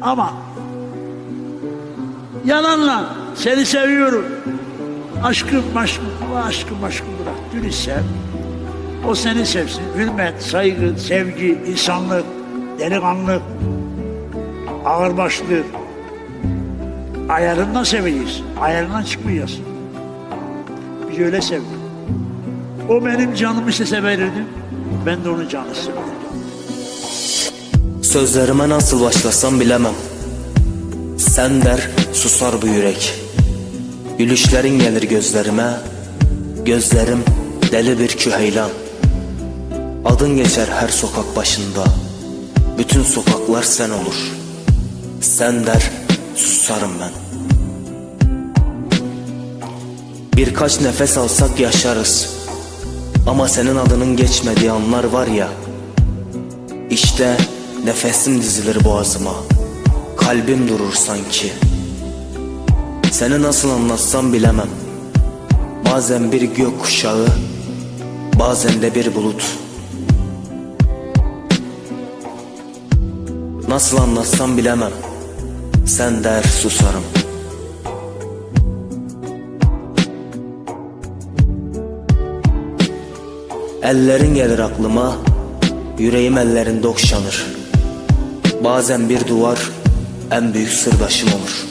Ama yalanla seni seviyorum. Aşkım aşkım, aşkım aşkım bırak. Dürüst sev. O seni sevsin. Hürmet, saygı, sevgi, insanlık, delikanlı, ağırbaşlı. Ayarından seveceğiz. Ayarından çıkmayacağız. Biz öyle sevdik. O benim canımı istese verirdim. Ben de onun canını severdim. Sözlerime nasıl başlasam bilemem. Sen der susar bu yürek. Gülüşlerin gelir gözlerime. Gözlerim deli bir küheylan. Adın geçer her sokak başında. Bütün sokaklar sen olur. Sen der susarım ben. Birkaç nefes alsak yaşarız. Ama senin adının geçmediği anlar var ya. İşte nefesim dizilir boğazıma. Kalbim durur sanki. Seni nasıl anlatsam bilemem. Bazen bir gök kuşağı Bazen de bir bulut. Nasıl anlatsam bilemem. Sen der susarım. Ellerin gelir aklıma Yüreğim ellerinde okşanır Bazen bir duvar en büyük sırdaşım olur.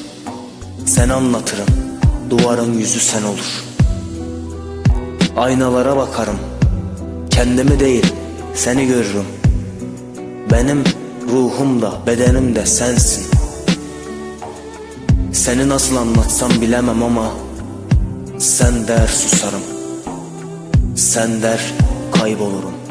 Sen anlatırım Duvarın yüzü sen olur. Aynalara bakarım Kendimi değil seni görürüm. Benim ruhum da bedenim de sensin. Seni nasıl anlatsam bilemem ama Sen der susarım. Sen der kaybolurum